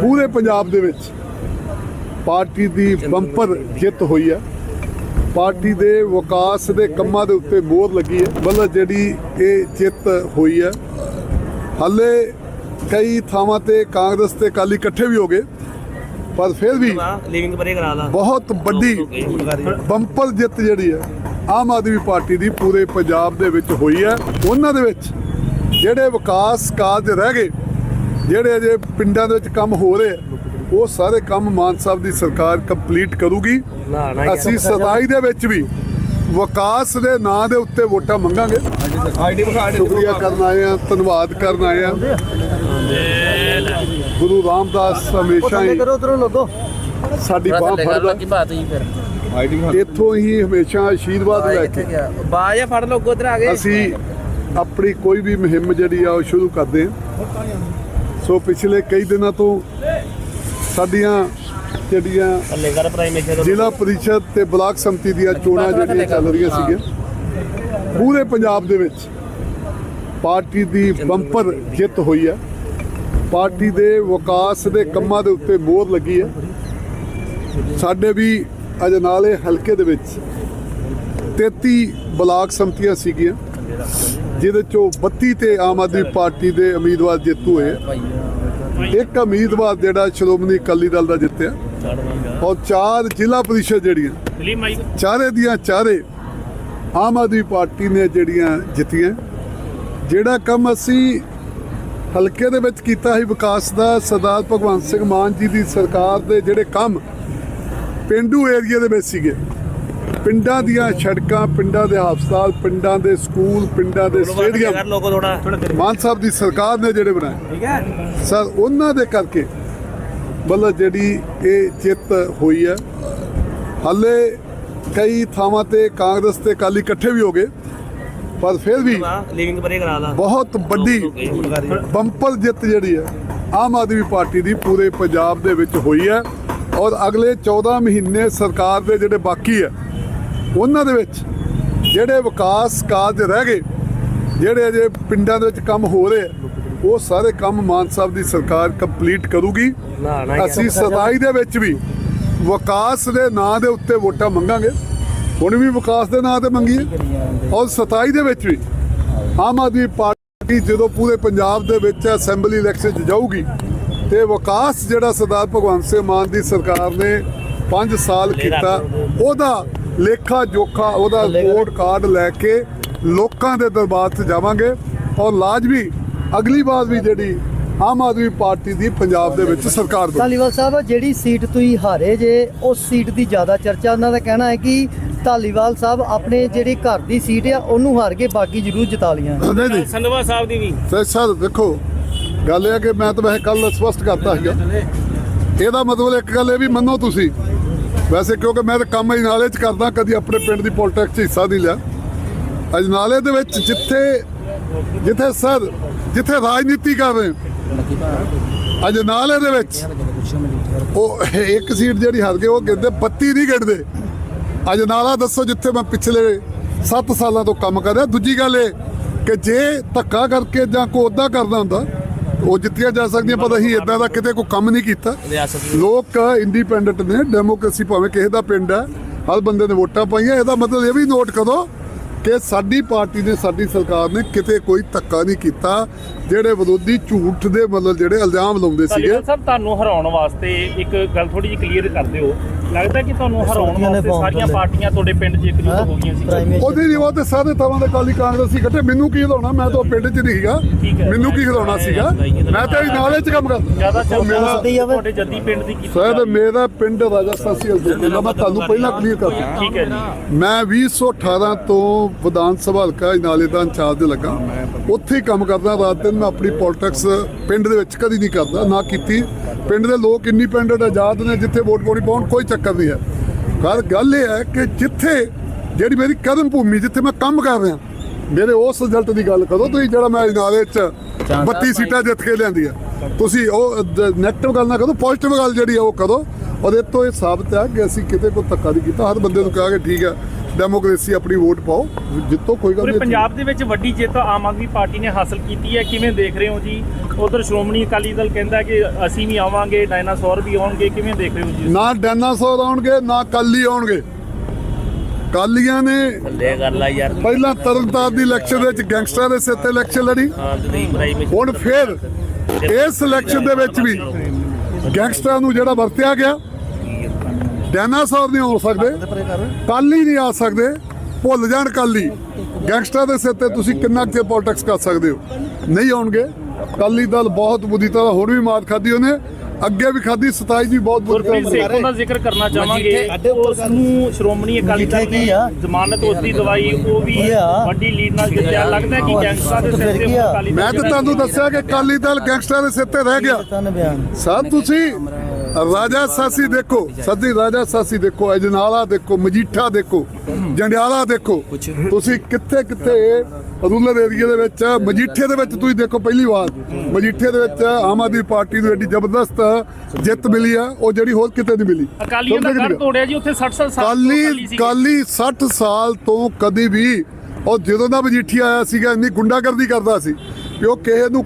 ਪੂਰੇ ਪੰਜਾਬ ਦੇ ਵਿੱਚ ਪਾਰਟੀ ਦੀ ਬੰਪਰ ਜਿੱਤ ਹੋਈ ਹੈ। ਪਾਰਟੀ ਦੇ ਵਿਕਾਸ ਦੇ ਕੰਮਾਂ ਦੇ ਉੱਤੇ ਮੋਹਰ ਲੱਗੀ ਹੈ। ਮਤਲਬ ਜਿਹੜੀ ਇਹ ਜਿੱਤ ਹੋਈ ਹੈ। ਹਾਲੇ ਕਈ ਥਾਵਾਂ ਤੇ ਕਾਂਗਰਸ ਤੇ ਅਕਾਲੀ ਇਕੱਠੇ ਵੀ ਹੋ ਗਏ ਪਰ ਫਿਰ ਵੀ ਲਿਵਿੰਗ ਪਰੇ ਕਰਾ ਲਾ। ਬਹੁਤ ਵੱਡੀ ਬੰਪਰ ਜਿੱਤ ਜਿਹੜੀ ਹੈ ਆਮ ਆਦਮੀ ਪਾਰਟੀ ਦੀ ਪੂਰੇ ਪੰਜਾਬ ਦੇ ਵਿੱਚ ਹੋਈ ਹੈ। ਉਹਨਾਂ ਦੇ ਵਿੱਚ ਜਿਹੜੇ ਵਿਕਾਸ ਕਾਰਜ ਰਹਿ ਗਏ ਜਿਹੜੇ ਅਜੇ ਪਿੰਡਾਂ ਦੇ ਵਿੱਚ ਕੰਮ ਹੋ ਰਹੇ ਉਹ ਸਾਰੇ ਕੰਮ ਮਾਨ ਸਾਹਿਬ ਦੀ ਸਰਕਾਰ ਕੰਪਲੀਟ ਕਰੂਗੀ। ਅਸੀਂ ਸਦਾਈ ਦੇ ਵਿੱਚ ਵੀ ਵਿਕਾਸ ਦੇ ਨਾਂ ਦੇ ਉੱਤੇ ਵੋਟਾਂ ਮੰਗਾਂਗੇ। ਆਈਡੀ ਵਿਖਾ ਸ਼ੁਕਰੀਆ ਕਰਨ ਆਏ ਆ ਧੰਨਵਾਦ ਕਰਨ ਆਏ ਆ ਗੁਰੂ ਰਾਮਦਾਸ ਹਮੇਸ਼ਾ ਹੀ ਕਰੋ ਉਧਰੋਂ ਲੱਗੋ। ਸਾਡੀ ਬਾਹ ਫੜਦਾ। ਕੀ ਬਾਤ ਹੋਈ ਫਿਰ। ਆਈਡੀ ਵਿਖਾ। ਇੱਥੋਂ ਹੀ ਹਮੇਸ਼ਾ ਆਸ਼ੀਰਵਾਦ ਲੈ ਕੇ। ਬਾਜ ਫੜ ਲੋ ਉਧਰ ਆ ਗਏ। ਅਸੀਂ ਆਪਣੀ ਕੋਈ ਵੀ ਮੁਹਿੰਮ ਜਿਹੜੀ ਆ ਉਹ ਸ਼ੁਰੂ ਕਰਦੇ ਹਾਂ। ਸੋ ਪਿਛਲੇ ਕਈ ਦਿਨਾਂ ਤੋਂ ਸਾਡੀਆਂ ਜਿਹੜੀਆਂ ਜ਼ਿਲ੍ਹਾ ਪਰਿਸ਼ਦ ਤੇ ਬਲਾਕ ਸੰਮਤੀ ਦੀਆਂ ਚੋਣਾਂ ਜਿਹੜੀਆਂ ਚੱਲ ਰਹੀਆਂ ਸੀਗੀਆਂ ਪੂਰੇ ਪੰਜਾਬ ਦੇ ਵਿੱਚ ਪਾਰਟੀ ਦੀ ਬੰਪਰ ਜਿੱਤ ਹੋਈ ਹੈ। ਪਾਰਟੀ ਦੇ ਵਿਕਾਸ ਦੇ ਕੰਮਾਂ ਦੇ ਉੱਤੇ ਮੋਹਰ ਲੱਗੀ ਹੈ। ਸਾਡੇ ਵੀ ਅਜਨਾਲੇ ਹਲਕੇ ਦੇ ਵਿੱਚ 33 ਬਲਾਕ ਸੰਮਤੀਆਂ ਸੀਗੀਆਂ। ਜਿਹਦੇ ਚੋਂ 32 ਤੇ ਆਮ ਆਦਮੀ ਪਾਰਟੀ ਦੇ ਉਮੀਦਵਾਰ ਜੇਤੂ ਹੋਏ। ਇੱਕ ਉਮੀਦਵਾਰ ਜਿਹੜਾ ਸ਼੍ਰੋਮਣੀ ਅਕਾਲੀ ਦਲ ਦਾ ਜਿੱਤਿਆ। ਔਰ ਚਾਰ ਜ਼ਿਲ੍ਹਾ ਪਰਿਸ਼ਦ ਜਿਹੜੀਆਂ, ਚਾਰੇ ਦੀਆਂ ਚਾਰੇ ਆਮ ਆਦਮੀ ਪਾਰਟੀ ਨੇ ਜਿਹੜੀਆਂ ਜਿੱਤੀਆਂ। ਜਿਹੜਾ ਕੰਮ ਅਸੀਂ ਹਲਕੇ ਦੇ ਵਿੱਚ ਕੀਤਾ ਸੀ ਵਿਕਾਸ ਦਾ, ਸਰਦਾਰ ਭਗਵੰਤ ਸਿੰਘ ਮਾਨ ਜੀ ਦੀ ਸਰਕਾਰ ਦੇ ਜਿਹੜੇ ਕੰਮ ਪਿੰਡੂ ਏਰੀਆ ਦੇ ਵਿੱਚ ਸੀਗੇ। ਪਿੰਡਾਂ ਦੀਆਂ ਸੜਕਾਂ ਪਿੰਡਾਂ ਦੇ ਹਸਪਤਾਲ ਪਿੰਡਾਂ ਦੇ ਸਕੂਲ ਪਿੰਡਾਂ ਦੇ ਸਟੇਡੀਅਮ। ਮਾਨ ਸਾਹਿਬ ਦੀ ਸਰਕਾਰ ਨੇ ਜਿਹੜੇ ਬਣਾਏ। ਠੀਕ ਹੈ। ਸਰ ਉਹਨਾਂ ਦੇ ਕਰਕੇ ਮਤਲਬ ਜਿਹੜੀ ਇਹ ਜਿੱਤ ਹੋਈ ਹੈ। ਹਾਲੇ ਕਈ ਥਾਵਾਂ ਤੇ ਕਾਂਗਰਸ ਤੇ ਅਕਾਲੀ ਇਕੱਠੇ ਵੀ ਹੋ ਗਏ ਪਰ ਫਿਰ ਵੀ ਲਿਵਿੰਗ ਪਰੇ ਕਰਾ ਲਾ। ਬਹੁਤ ਵੱਡੀ ਬੰਪਰ ਜਿੱਤ ਜਿਹੜੀ ਹੈ ਆਮ ਆਦਮੀ ਪਾਰਟੀ ਦੀ ਪੂਰੇ ਪੰਜਾਬ ਦੇ ਵਿੱਚ ਹੋਈ ਹੈ। ਔਰ ਅਗਲੇ 14 ਮਹੀਨੇ ਸਰਕਾਰ ਦੇ ਜਿਹੜੇ ਬਾਕੀ ਹੈ ਉਹਨਾਂ ਦੇ ਵਿੱਚ ਜਿਹੜੇ ਵਿਕਾਸ ਕਾਰਜ ਰਹਿ ਗਏ ਜਿਹੜੇ ਅਜੇ ਪਿੰਡਾਂ ਦੇ ਵਿੱਚ ਕੰਮ ਹੋ ਰਹੇ ਉਹ ਸਾਰੇ ਕੰਮ ਮਾਨ ਸਾਹਿਬ ਦੀ ਸਰਕਾਰ ਕੰਪਲੀਟ ਕਰੂਗੀ। ਅਸੀਂ ਸਦਾਈ ਦੇ ਵਿੱਚ ਵੀ ਵਿਕਾਸ ਦੇ ਨਾਂ ਦੇ ਉੱਤੇ ਵੋਟਾਂ ਮੰਗਾਂਗੇ। ਹੁਣ ਵੀ ਵਿਕਾਸ ਦੇ ਨਾਂ ਤੇ ਮੰਗੀਏ। ਔਰ 27 ਦੇ ਵਿੱਚ ਵੀ ਆਮ ਆਦਮੀ ਪਾਰਟੀ ਜਦੋਂ ਪੂਰੇ ਪੰਜਾਬ ਦੇ ਵਿੱਚ ਅਸੈਂਬਲੀ ਇਲੈਕਸ਼ਨ 'ਚ ਜਾਊਗੀ ਤੇ ਵਿਕਾਸ ਜਿਹੜਾ ਸਰਦਾਰ ਭਗਵੰਤ ਸਿੰਘ ਮਾਨ ਦੀ ਸਰਕਾਰ ਨੇ 5 ਸਾਲ ਕੀਤਾ ਉਹਦਾ ਲੇਖਾ ਜੋਖਾ ਉਹਦਾ ਰਿਪੋਰਟ ਕਾਰਡ ਲੈ ਕੇ ਲੋਕਾਂ ਦੇ ਦਰਬਾਰ 'ਚ ਜਾਵਾਂਗੇ। ਔਰ ਲਾਜ਼ਮੀ ਅਗਲੀ ਵਾਰ ਵੀ ਜਿਹੜੀ ਆਮ ਆਦਮੀ ਪਾਰਟੀ ਦੀ ਪੰਜਾਬ ਦੇ ਵਿੱਚ ਸਰਕਾਰ ਬਣੇ। ਧਾਲੀਵਾਲ ਸਾਹਿਬ ਜਿਹੜੀ ਸੀਟ ਤੁਸੀਂ ਹਾਰੇ ਜੇ ਉਸ ਸੀਟ ਦੀ ਜ਼ਿਆਦਾ ਚਰਚਾ ਉਹਨਾਂ ਦਾ ਕਹਿਣਾ ਹੈ ਕਿ ਧਾਲੀਵਾਲ ਸਾਹਿਬ ਆਪਣੇ ਜਿਹੜੀ ਘਰ ਦੀ ਸੀਟ ਆ ਉਹਨੂੰ ਹਾਰ ਕੇ ਬਾਕੀ ਜ਼ਰੂਰ ਜਿਤਾ ਲੀਆਂ ਨਹੀਂ ਨਹੀਂ ਸੰਧਵਾ ਸਾਹਿਬ ਦੀ ਵੀ। ਸਰ ਸਰ ਦੇਖੋ ਗੱਲ ਇਹ ਹੈ ਕਿ ਮੈਂ ਤਾਂ ਵੈਸੇ ਕੱਲ ਸਪਸ਼ਟ ਕਰਤਾ ਸੀਗਾ। ਇਹਦਾ ਮਤਲਬ ਇੱਕ ਗੱਲ ਇਹ ਵੀ ਮੰਨੋ ਤੁਸੀਂ ਵੈਸੇ ਕਿਉਂਕਿ ਮੈਂ ਤਾਂ ਕੰਮ ਅਜਨਾਲੇ ਚ ਕਰਦਾ, ਕਦੀ ਆਪਣੇ ਪਿੰਡ ਦੀ ਪੋਲਿਟਿਕਸ 'ਚ ਹਿੱਸਾ ਨਹੀਂ ਲਿਆ। ਅਜਨਾਲੇ ਦੇ ਵਿੱਚ ਜਿੱਥੇ ਜਿੱਥੇ ਸਰ, ਜਿੱਥੇ ਰਾਜਨੀਤੀ ਕਰ ਰਹੇ ਅਜਨਾਲੇ ਦੇ ਵਿੱਚ ਉਹ ਇੱਕ ਸੀਟ ਜਿਹੜੀ ਹਾਰ ਗਈ, ਉਹ ਕਹਿੰਦੇ 32 ਨਹੀਂ ਗਿਣਦੇ। ਅਜਨਾਲਾ ਦੱਸੋ ਜਿੱਥੇ ਮੈਂ ਪਿਛਲੇ 7 ਸਾਲਾਂ ਤੋਂ ਕੰਮ ਕਰ ਰਿਹਾ। ਦੂਜੀ ਗੱਲ ਇਹ ਕਿ ਜੇ ਧੱਕਾ ਕਰਕੇ ਜਾਂ ਕੋਈ ਉੱਦਾਂ ਕਰਦਾ ਹੁੰਦਾ ਉਹ ਜਿੱਤੀਆਂ ਜਾ ਸਕਦੀਆਂ ਪਰ ਅਸੀਂ ਇਦਾਂ ਦਾ ਕਿਤੇ ਕੋਈ ਕੰਮ ਨਹੀਂ ਕੀਤਾ। ਲੋਕ ਇੰਡੀਪੈਂਡੈਂਟ ਨੇ ਡੈਮੋਕ੍ਰੇਸੀ ਭਾਵੇਂ ਕਿਸੇ ਦਾ ਪਿੰਡ ਹੈ ਹਰ ਬੰਦੇ ਨੇ ਵੋਟਾਂ ਪਾਈਆਂ। ਇਹਦਾ ਮਤਲਬ ਇਹ ਵੀ ਨੋਟ ਕਰੋ ਕਿ ਸਾਡੀ ਪਾਰਟੀ ਨੇ ਸਾਡੀ ਸਰਕਾਰ ਨੇ ਕਿਤੇ ਕੋਈ ਧੱਕਾ ਨਹੀਂ ਕੀਤਾ। ਜਿਹੜੇ ਵਿਰੋਧੀ ਝੂਠ ਦੇ ਮਤਲਬ ਜਿਹੜੇ ਇਲਜ਼ਾਮ ਲਾਉਂਦੇ ਸੀਗੇ। ਸਾਹਿਬ ਤੁਹਾਨੂੰ ਹਰਾਉਣ ਵਾਸਤੇ ਇੱਕ ਗੱਲ ਥੋੜੀ ਜਿਹੀ ਕਲੀਅਰ ਕਰ ਦਿਓ। ਲੱਗਦਾ ਕਿ ਤੁਹਾਨੂੰ ਹਰਾਉਣ ਵਾਸਤੇ ਸਾਰੀਆਂ। ਪਾਰਟੀਆਂ ਤੁਹਾਡੇ ਪਿੰਡ 'ਚ ਇਕਜੁੱਟ ਹੋ? ਗਈਆਂ ਸੀ। ਉਹਦੇ ਨਹੀਂ ਉਹ ਤੇ ਸਾਰੇ ਤਵਾਂ ਦੇ ਕਾਲੀ ਕਾਂਗਰਸੀ ਇਕੱਠੇ। ਮੈਨੂੰ ਕੀ ਹਿਲਾਉਣਾ ਮੈਂ ਤਾਂ ਪਿੰਡ 'ਚ ਨਹੀਂ ਸੀਗਾ। ਮੈਨੂੰ ਕੀ ਹਿਲਾਉਣਾ ਸੀਗਾ? ਮੈਂ ਤਾਂ ਇਹ ਨਾਲੇ 'ਚ ਕੰਮ ਕਰਦਾ। ਜ਼ਿਆਦਾ ਵਾ। ਤੁਹਾਡੇ ਜੱਦੀ ਪਿੰਡ ਦੀ ਕੀਤੀ ਰਹੀ ਮੇਰਾ ਪਿੰਡ ਰਾਜਸਥਾਨ ਸੀ ਅਲਦੇਲਾ ਮੈਂ ਤੁਹਾਨੂੰ ਪਹਿਲਾਂ ਕਲੀਅਰ ਕਰਦਾ ਠੀਕ ਹੈ ਜੀ। ਮੈਂ 2018 ਤੋਂ ਵਿਧਾਨ ਸਭਾ ਹਲਕਾ ਨਾਲੇ ਦਾ ਇੰਚਾਰਜ ਲੱਗਾ। ਉੱਥੇ ਹੀ ਕੰਮ ਕਰਦਾ। ਰਾਤ ਦਿਨ ਮੈਂ ਆਪਣੀ ਪੋਲਿਟਿਕਸ ਪਿੰਡ ਦੇ ਵਿੱਚ ਕਦੀ ਨਹੀਂ ਕਰਦਾ ਨਾ ਕੀਤੀ। ਪਿੰਡ ਦੇ ਲੋਕ ਇੰਡੀਪੈਂਡੈਂਟ ਆਜ਼ਾਦ ਨੇ ਜਿੱਥੇ ਵੋਟ ਪਾਉਣੀ ਪਾਉਣ ਕੋਈ ਚੱਕਰ ਨਹੀਂ ਹੈ। ਗੱਲ ਗੱਲ ਇਹ ਹੈ ਕਿ ਜਿੱਥੇ ਜਿਹੜੀ ਮੇਰੀ ਕਰਮ ਭੂਮੀ ਜਿੱਥੇ ਮੈਂ ਕੰਮ ਕਰ ਰਿਹਾ ਮੇਰੇ ਉਸ ਰਿਜ਼ਲਟ ਦੀ ਗੱਲ ਕਰੋ ਤੁਸੀਂ ਜਿਹੜਾ ਮੈਂ ਨਾਲੇ 'ਚ 32 ਸੀਟਾਂ ਜਿੱਤ ਕੇ ਲਿਆਂਦੀ ਆ ਤੁਸੀਂ ਉਹ ਨੈਗੇਟਿਵ ਗੱਲ ਨਾ ਕਰੋ ਪੋਜ਼ਿਟਿਵ ਗੱਲ ਜਿਹੜੀ ਆ ਉਹ ਕਰੋ। ਔਰ ਇਹ ਤੋਂ ਇਹ ਸਾਬਤ ਹੈ ਕਿ ਅਸੀਂ ਕਿਤੇ ਕੋਈ ਧੱਕਾ ਨਹੀਂ ਕੀਤਾ ਹਰ ਬੰਦੇ ਨੂੰ ਕਿਹਾ ਕਿ ਠੀਕ ਹੈ। ਡੈਮੋਕ੍ਰੇਸੀ ਆਪਣੀ ਵੋਟ ਪਾਓ ਜਿੱਤੋ ਕੋਈ ਗੱਲ ਪੂਰੇ ਨਹੀਂ ਪੰਜਾਬ ਦੇ ਵਿੱਚ ਵੱਡੀ ਜਿੱਤ ਆਮ ਆਦਮੀ ਪਾਰਟੀ ਨੇ ਹਾਸਲ ਕੀਤੀ ਹੈ। ਕਿਵੇਂ ਦੇਖ ਰਹੇ ਹੋ ਜੀ? ਉਧਰ ਸ਼੍ਰੋਮਣੀ ਅਕਾਲੀ ਦਲ ਕਹਿੰਦਾ ਕਿ ਅਸੀਂ ਵੀ ਆਵਾਂਗੇ ਡਾਇਨਾਸੌਰ ਵੀ ਆਉਣਗੇ। ਕਿਵੇਂ ਦੇਖ ਰਹੇ ਹੋ ਜੀ? ਨਾ ਡਾਇਨਾਸੌਰ ਆਉਣਗੇ ਨਾ ਕਾਲੀ ਆਉਣਗੇ। ਕਾਲੀਆਂ ਨੇ ਥੱਲੇ ਕਰ ਲਾ ਯਾਰ। ਪਹਿਲਾਂ ਤਰਨਤਾਰਨ ਦੀ ਇਲੈਕਸ਼ਨ ਵਿੱਚ ਗੈਂਗਸਟਰਾਂ ਦੇ ਸਿਰ ਤੇ ਇਲੈਕਸ਼ਨ ਲੜੀ। ਹੁਣ ਫਿਰ ਇਸ ਇਲੈਕਸ਼ਨ ਦੇ ਵਿੱਚ ਵੀ ਗੈਂਗਸਟਰਾਂ ਨੂੰ ਜਿਹੜਾ ਵਰਤਿਆ ਗਿਆ ਡਾਇਨਾਸੌਰ ਨਹੀਂ ਹੋ ਸਕਦੇ। ਕਾਲੀ ਨਹੀਂ ਆ ਸਕਦੇ। ਭੁੱਲ ਜਾਣ ਕਾਲੀ ਗੈਂਗਸਟਰਾਂ ਦੇ ਸਿਰ ਤੇ ਤੁਸੀਂ ਕਿੰਨਾ ਕੁ ਪੋਲਿਟਿਕਸ ਕਰ ਸਕਦੇ ਹੋ? ਨਹੀਂ ਆਉਣਗੇ। ਕਾਲੀ ਦਲ ਬਹੁਤ ਬੁਰੀ ਤਰ੍ਹਾਂ ਹੁਣ ਵੀ ਮਾਰ ਖਾਦੀ ਉਹਨੇ। ਅੱਗੇ ਵੀ ਖਾਦੀ 27 ਵੀ ਬਹੁਤ ਬੁਰੀ ਤਰ੍ਹਾਂ ਸੇਖੋਂ ਦਾ ਜ਼ਿਕਰ ਕਰਨਾ ਚਾਹਾਂਗੇ। ਉਸ ਨੂੰ ਸ਼੍ਰੋਮਣੀ ਅਕਾਲੀ ਦਲ ਨੇ? ਜ਼ਮਾਨਤ ਉਸ ਦੀ ਦਵਾਈ ਉਹ ਵੀ? ਵੱਡੀ ਲੀਡ ਨਾਲ ਜਿੱਤਿਆ ਲੱਗਦਾ ਹੈ ਕਿ ਗੈਂਗਸਟਰਾਂ ਦੇ ਸਿਰ ਤੇ? ਅਕਾਲੀ ਮੈਂ ਤਾਂ ਤੁਹਾਨੂੰ ਦੱਸਿਆ ਕਿ ਕਾਲੀ ਦਲ ਗੈਂਗਸਟਰਾਂ ਦੇ ਸਿਰ ਤੇ ਰਹਿ ਗਿਆ। ਸਰ ਤੁਸੀਂ ਰਾਜਾ ਸਾਸੀ ਦੇਖੋ ਸੱਦੀ ਰਾਜਾ ਸਾਸੀ ਦੇਖੋ ਅਜਨਾਲਾ ਦੇਖੋ ਮਜੀਠਾ ਦੇਖੋ ਜੰਡਿਆਲਾ ਦੇਖੋ। ਤੁਸੀਂ ਕਿੱਥੇ ਕਿੱਥੇ ਰੂਰਲ ਏਰੀਆ ਦੇ ਵਿੱਚ ਮਜੀਠੇ ਦੇ ਵਿੱਚ ਤੁਸੀਂ ਦੇਖੋ ਪਹਿਲੀ ਵਾਰ। ਮਜੀਠੇ ਦੇ ਵਿੱਚ ਆਮ ਆਦਮੀ ਪਾਰਟੀ ਨੂੰ ਐਡੀ ਜ਼ਬਰਦਸਤ ਜਿੱਤ ਮਿਲੀ ਆ ਉਹ ਜਿਹੜੀ ਹੋਰ ਕਿਤੇ ਨਹੀਂ ਮਿਲੀ। ਅਕਾਲੀਆਂ ਦਾ ਘਰ ਤੋੜਿਆ ਜੀ ਉੱਥੇ 60 ਸਾਲ ਤੋਂ ਕਾਲੀ। ਕਾਲੀ 60 ਸਾਲ ਤੋਂ ਕਦੀ ਵੀ ਉਹ ਜਦੋਂ ਦਾ ਮਜੀਠੀ ਆਇਆ ਸੀਗਾ ਇੰਨੀ ਗੁੰਡਾਗਰਦੀ ਕਰਦਾ ਸੀ ਕਿ ਉਹ ਕਿਸੇ ਨੂੰ